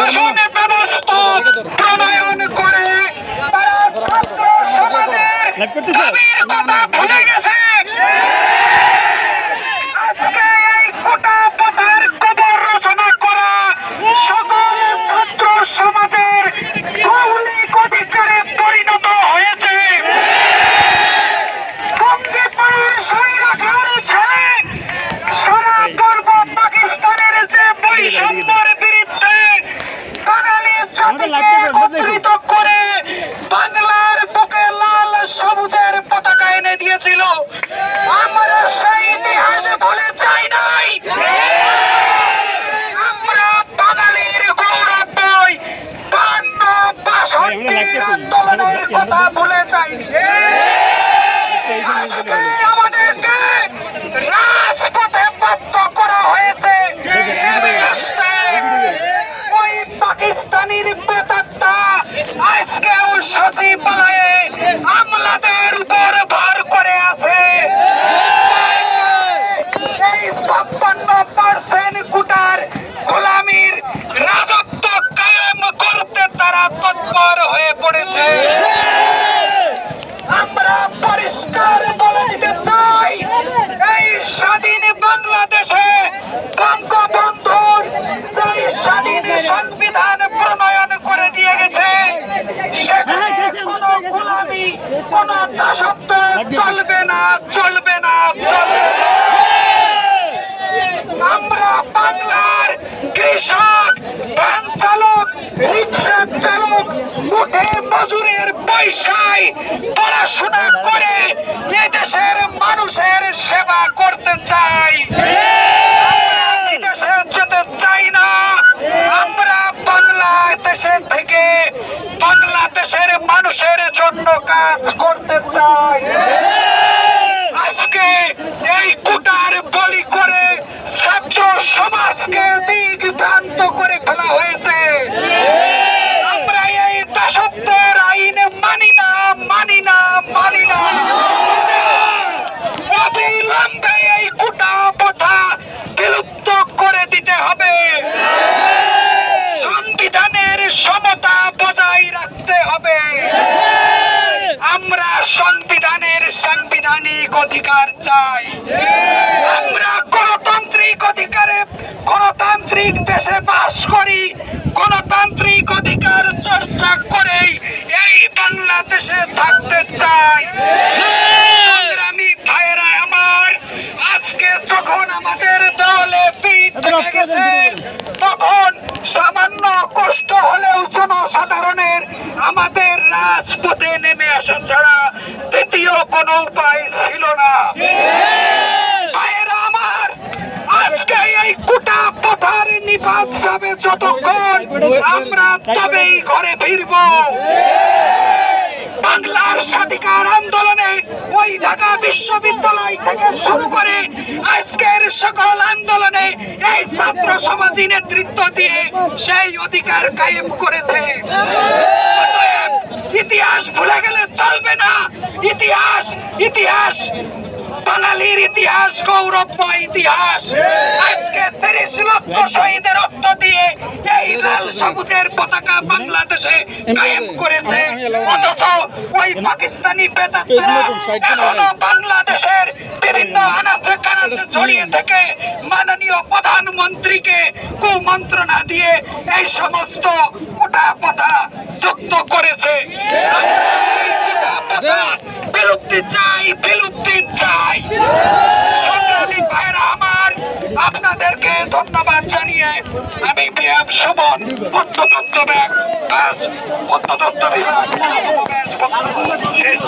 শাসন ব্যবস্থা প্রণয়ন করে তারা ছাত্র সমাজের আবির্ভাব ভুলে গেছে। আজকেও সচিবালয়ে আমলাদের উপর ভর করে আছে। এই ছাপ্পান্ন পার্সেন্ট কুটার গোলামীর রাজত্ব কায়েম করতে তারা তৎপর হয়ে পড়েছে। কোনো দাসত্ব চলবে না চলবে না আমরা বাংলার কৃষক ধান চালক, রিক্সা চালক মুঠে মজুরের পয়সায় পড়াশোনা করে এদেশের মানুষের সেবা করতে চাই আমরা বিদেশে যেতে চাই না আমরা বাংলাদেশে থেকে বাংলাদেশের মানুষের জন্য কাজ করতে চাই। আজকে এই কুটার বলি করে ছাত্র সমাজকে দিক ভ্রান্ত করে ফেলা হয়েছে। আমরা সংবিধানের সাংবিধানিক অধিকার চাই। আমরা গণতান্ত্রিক অধিকারে গণতান্ত্রিক দেশে বাস করি। গণতান্ত্রিক অধিকার চর্চা করেই এই বাংলাদেশে থাকতে চাই। সংগ্রামী ভাইয়েরা আমার আজকে যখন আমাদের দলে পিঠ গেছে তখন সামান্য কষ্ট হলেও জনসাধারণের আমাদের রাজপথে কোনো উপায় ছিল না। বাংলার স্বাধিকার আন্দোলনে ওই বিশ্ববিদ্যালয় থেকে শুরু করে আজকের সকল আন্দোলনে এই ছাত্র নেতৃত্ব দিয়ে সেই অধিকার কায়েম করেছে। ইতিহাস ভুলে গেলে চলবে না। ইতিহাস ইতিহাস, বাঙালির ইতিহাস, গৌরবময় ইতিহাস। আজকে তিরিশ লক্ষ শহীদের রক্ত দিয়ে এই লাল সবুজের পতাকা বাংলাদেশে কায়েম করেছে। অথচ ওই পাকিস্তানি বেতাত্রা এখনও বাংলাদেশের বিভিন্ন আনাচে কানাচে ছড়িয়ে থেকে মাননীয় প্রধানমন্ত্রীকে কুমন্ত্রণা দিয়ে এই সমস্ত কোটা পথা যুক্ত করেছে এই কোটা পথা বিলুপ্তি চাই বিলুপ্তি চাই সংগ্রামী ভাইরা আমার আপনাদেরকে ধন্যবাদ জানিয়ে আমি পত্রতত্ত্ব ব্যাগ ব্যাস পত্রতত্ত্ব বিভাগ। শেষ।